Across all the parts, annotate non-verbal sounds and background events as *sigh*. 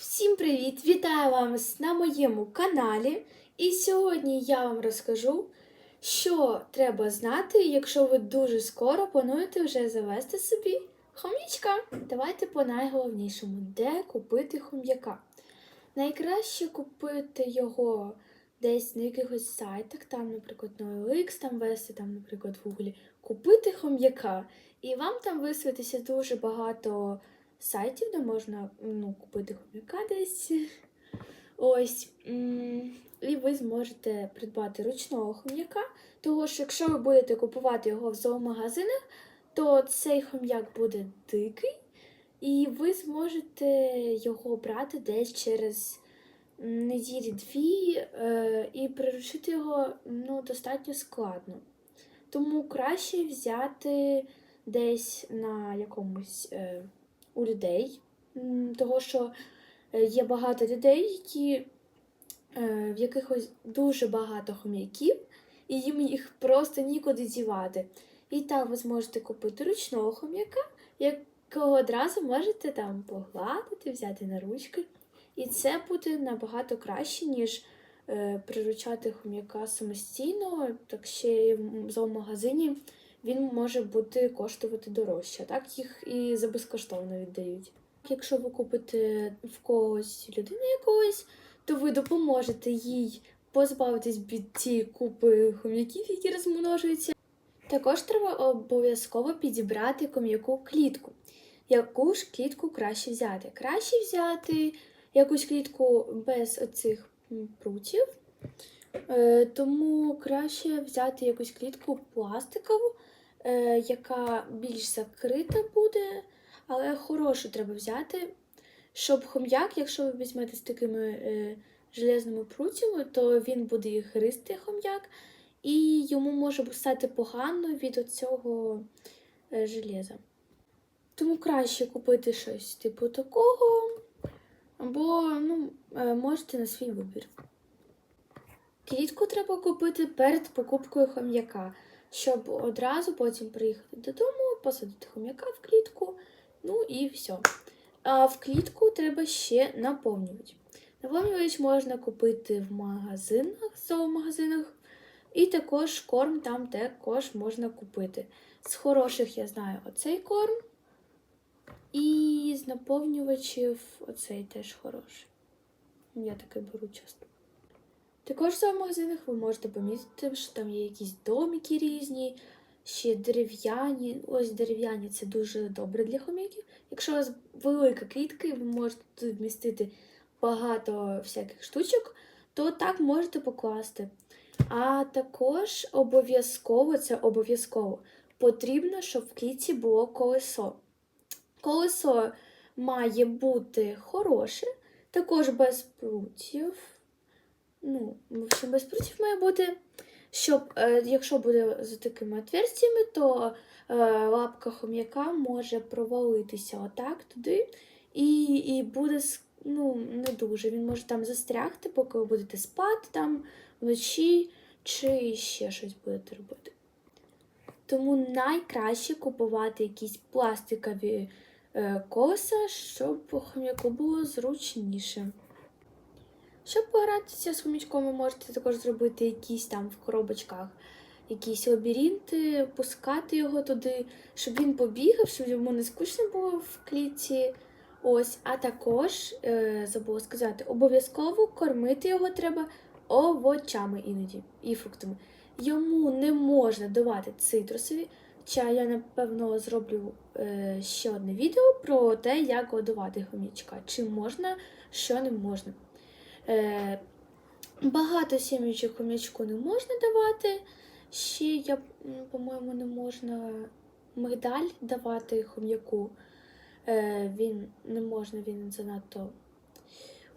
Всім привіт! Вітаю вас на моєму каналі. І сьогодні я вам розкажу, що треба знати, якщо ви дуже скоро плануєте вже завести собі хом'ячка. Давайте по найголовнішому, де купити хом'яка. Найкраще купити його десь на якихось сайтах, там, наприклад, на OLX, там вести, там, наприклад, в Гуглі, купити хом'яка. І вам там висвітиться дуже багато сайтів, де можна ну, купити хом'яка десь. Ось. І ви зможете придбати ручного хом'яка. Того що якщо ви будете купувати його в зоомагазинах, то цей хом'як буде дикий, і ви зможете його брати десь через неділі-дві, е, і приручити його ну, достатньо складно. Тому краще взяти десь на якомусь е, у людей, того що е, є багато людей, які, е, в якихось дуже багато хом'яків, і їм їх просто нікуди дівати. І так ви зможете купити ручного хом'яка, якого одразу можете там погладити, взяти на ручки. І це буде набагато краще, ніж е, приручати хом'яка самостійно, так ще й в зоомагазині він може бути коштувати дорожче. Так їх і за безкоштовно віддають. Якщо ви купите в когось людини якогось, то ви допоможете їй позбавитись від цієї купи хом'яків, які розмножуються. Також треба обов'язково підібрати ком'яку клітку. Яку ж клітку краще взяти? Краще взяти якусь клітку без оцих прутів, тому краще взяти якусь клітку пластикову, е, яка більш закрита буде, але хорошу треба взяти, щоб хом'як, якщо ви візьмете з такими е, железними прутями, то він буде їх хом'як, і йому може стати погано від цього железа. Тому краще купити щось типу такого, або ну, е, можете на свій вибір. Клітку треба купити перед покупкою хом'яка, щоб одразу потім приїхати додому, посадити хом'яка в клітку, ну і все. А в клітку треба ще наповнювач. Наповнювач можна купити в магазинах, зоомагазинах, і також корм там також можна купити. З хороших я знаю оцей корм. І з наповнювачів оцей теж хороший. Я таке беру часто. Також в зоомагазинах ви можете помітити, що там є якісь домики різні, ще дерев'яні. Ось дерев'яні це дуже добре для хомяків. Якщо у вас велика клітка і ви можете тут вмістити багато всяких штучок, то так можете покласти. А також обов'язково, це обов'язково, потрібно, щоб в клітці було колесо. Колесо має бути хороше, також без прутів. Ну, без прутів має бути, щоб, е, якщо буде з такими отверстями, то е, лапка хом'яка може провалитися отак туди, і, і буде ну, не дуже. Він може там застрягти, поки ви будете спати там вночі, чи ще щось будете робити. Тому найкраще купувати якісь пластикові е, колеса, щоб хом'яку було зручніше. Щоб погратися з хомячком, ви можете також зробити якісь там в коробочках якісь лабіринти, пускати його туди, щоб він побігав, щоб йому не скучно було в клітці. Ось, а також, е, забула сказати, обов'язково кормити його треба овочами іноді і фруктами. Йому не можна давати цитрусові. Хоча я, напевно, зроблю е, ще одне відео про те, як годувати хомячка. Чи можна, що не можна. Е, багато сім'ячок хомячку не можна давати. Ще, я, по-моєму, не можна мигдаль давати хом'яку. Е, він не можна, він занадто.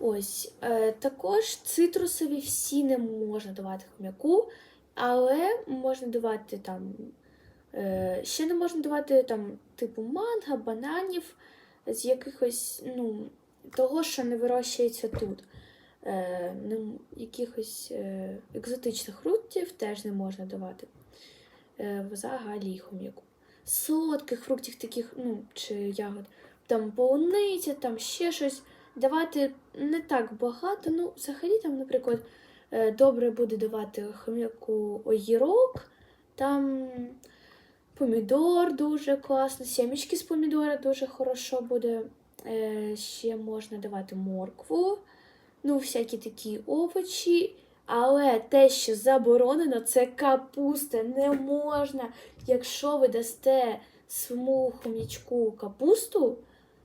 Ось. Е, також цитрусові всі не можна давати хом'яку, але можна давати там. Ще не можна давати там типу манго, бананів з якихось, ну, того, що не вирощується тут. Е, не, якихось е, екзотичних фруктів теж не можна давати. Е, взагалі хом'яку. Солодких фруктів таких, ну, чи ягод, там полуниця, там ще щось давати не так багато. Ну, взагалі, там, наприклад, е, добре буде давати хом'яку огірок, там помідор дуже класно, сімечки з помідора дуже хорошо буде. Е, Ще можна давати моркву, ну, всякі такі овочі. Але те, що заборонено, це капуста. Не можна. Якщо ви дасте своєму хом'ячку капусту,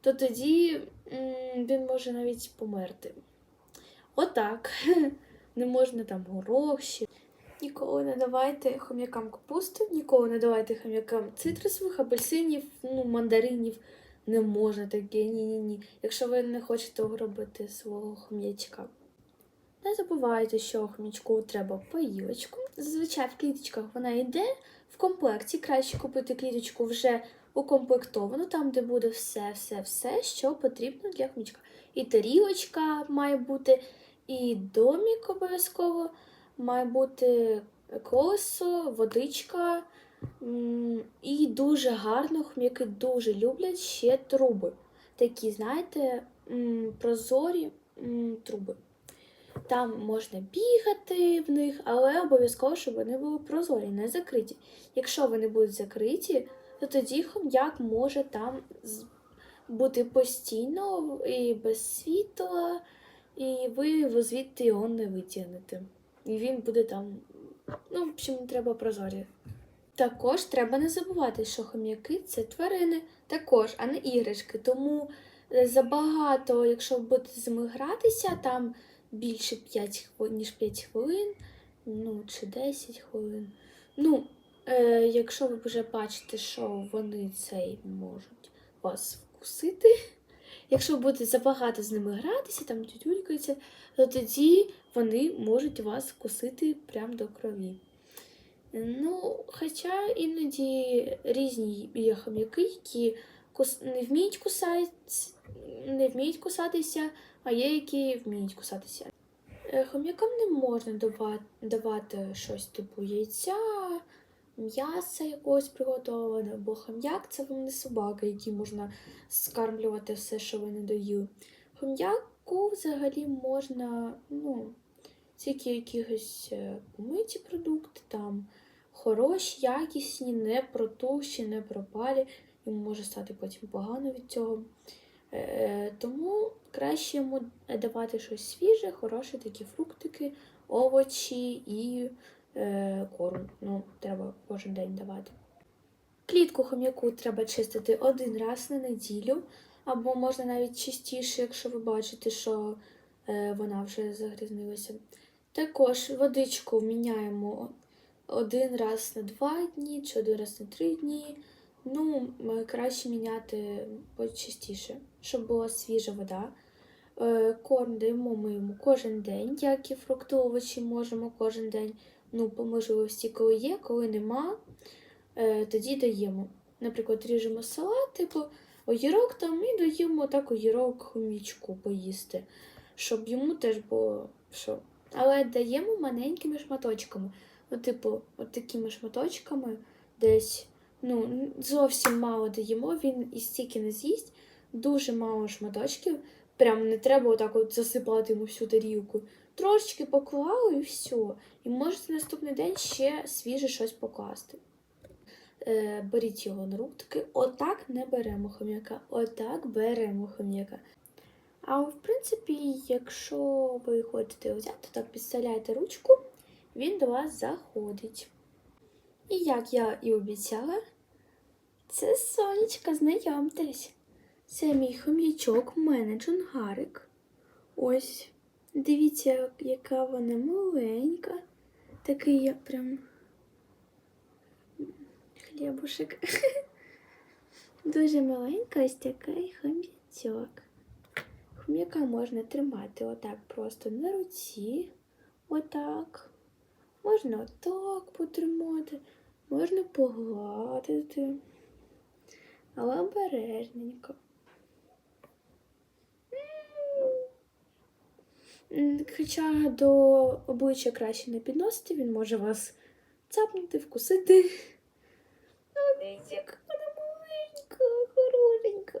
то тоді він може навіть померти. Отак. *laughs* Не можна там горох. Ніколи не давайте хом'якам капусту, ніколи не давайте хом'якам цитрусових, апельсинів, ну, мандаринів. Не можна таке, ні-ні-ні. Якщо ви не хочете огробити свого хом'ячка. Не забувайте, що хомячку треба поїлочку. Зазвичай в кліточках вона йде в комплекті. Краще купити кліточку вже укомплектовану, там, де буде все, все, все, що потрібно для хомячка. І тарілочка має бути, і домік обов'язково, має бути колесо, водичка. І дуже гарно хом'яки дуже люблять ще труби. Такі, знаєте, прозорі труби. Там можна бігати в них, але обов'язково, щоб вони були прозорі, не закриті. Якщо вони будуть закриті, то тоді хом'як може там бути постійно і без світла, і ви звідти його не витягнете. І він буде там, ну, в общем, треба прозорі. Також треба не забувати, що хом'яки це тварини також, а не іграшки. Тому е, забагато, якщо будете з ними гратися, там більше 5 хвилин, ніж 5 хвилин, ну чи 10 хвилин. Ну, е, якщо ви вже бачите, що вони цей можуть вас вкусити. *laughs* Якщо ви будете забагато з ними гратися, там тютюлькаються, то тоді вони можуть вас вкусити прямо до крові. Ну, хоча іноді різні є хом'яки, які не вміють кусати, не вміють кусатися, а є, які вміють кусатися. Хом'якам не можна дава- давати щось типу яйця, м'яса якогось приготованого, бо хом'як це вам не собака, який можна скармлювати все, що не доїли. Хом'яку взагалі можна, ну, тільки якісь е, помиті продукти, там хороші, якісні, не протухші, не пропалі. Йому може стати потім погано від цього. Е, тому краще йому давати щось свіже, хороші такі фруктики, овочі і е, корм. Ну, треба кожен день давати. Клітку хом'яку треба чистити один раз на неділю, або можна навіть частіше, якщо ви бачите, що е, вона вже загрізнилася. Також водичку міняємо один раз на два дні чи один раз на три дні. Ну, краще міняти почастіше, щоб була свіжа вода. Е, Корм даємо ми йому кожен день, як і фрукти, овочі можемо кожен день. Ну, по можливості, коли є, коли нема, е, тоді даємо. Наприклад, ріжемо салат, типу огірок там і даємо так огірок хомічку поїсти, щоб йому теж було що. Але даємо маленькими шматочками. Ну, типу, от такими шматочками десь ну, зовсім мало даємо, він і стільки не з'їсть, дуже мало шматочків. Прям не треба отак от засипати йому всю тарілку. Трошечки поклали і все. І можете наступний день ще свіже щось покласти. Е, беріть його на рук, таки отак не беремо хом'яка, отак беремо хом'яка. А в принципі, якщо ви хочете взяти, то так підставляєте ручку, він до вас заходить. І як я і обіцяла, це сонечка, знайомтесь. Це мій хом'ячок, мене Джунгарик. Ось, дивіться, яка вона маленька. Такий я прям хлібушек. *laughs* Дуже маленька ось такий хом'ячок. Хом'яка можна тримати отак просто на руці. Отак. Можна отак потримати, можна погладити. Але обережненько. Хоча до обличчя краще не підносити, він може вас цапнути, вкусити. Ну, дивіться, яка вона маленька, хорошенька.